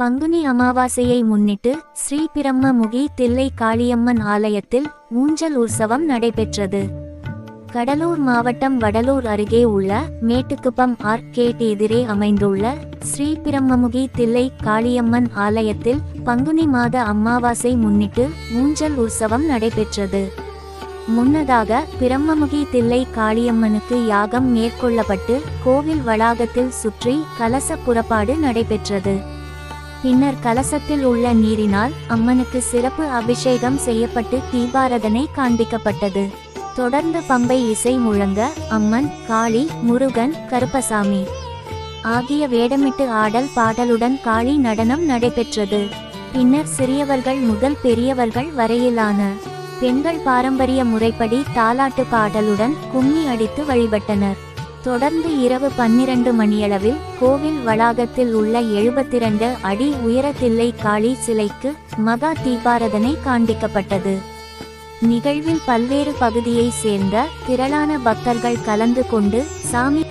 பங்குனி அமாவாசையை முன்னிட்டு ஸ்ரீபிரம்மமுகி தில்லை காளியம்மன் ஆலயத்தில் ஊஞ்சல் உற்சவம் நடைபெற்றது. கடலூர் மாவட்டம் வடலூர் அருகே உள்ள மேட்டுக்குப்பம் ஆர்கேட் எதிரே அமைந்துள்ள ஸ்ரீபிரம்மமுகி தில்லை காளியம்மன் ஆலயத்தில் பங்குனி மாத அமாவாசை முன்னிட்டு ஊஞ்சல் உற்சவம் நடைபெற்றது. முன்னதாக பிரம்மமுகி தில்லை காளியம்மனுக்கு யாகம் மேற்கொள்ளப்பட்டு கோவில் வளாகத்தில் சுற்றி கலச புறப்பாடு நடைபெற்றது. பின்னர் கலசத்தில் உள்ள நீரினால் அம்மனுக்கு சிறப்பு அபிஷேகம் செய்யப்பட்டு தீபாரதனை காண்பிக்கப்பட்டது. தொடர்ந்து பம்பை இசை முழங்க அம்மன் காளி முருகன் கருப்பசாமி ஆகிய வேடமிட்டு ஆடல் பாடலுடன் காளி நடனம் நடைபெற்றது. பின்னர் சிறியவர்கள் முதல் பெரியவர்கள் வரையிலான பெண்கள் பாரம்பரிய முறைப்படி தாலாட்டு பாடலுடன் கும்மி அடித்து வழிபட்டனர். தொடர்ந்து இரவு பன்னிரண்டு மணியளவில் கோவில் வளாகத்தில் உள்ள எழுபத்திரண்டு அடி உயரத்தில்லை காளி சிலைக்கு மகா தீபாரதனை காண்பிக்கப்பட்டது. நிகழ்வில் பல்வேறு பகுதியை சேர்ந்த திரளான பக்தர்கள் கலந்து கொண்டு சாமி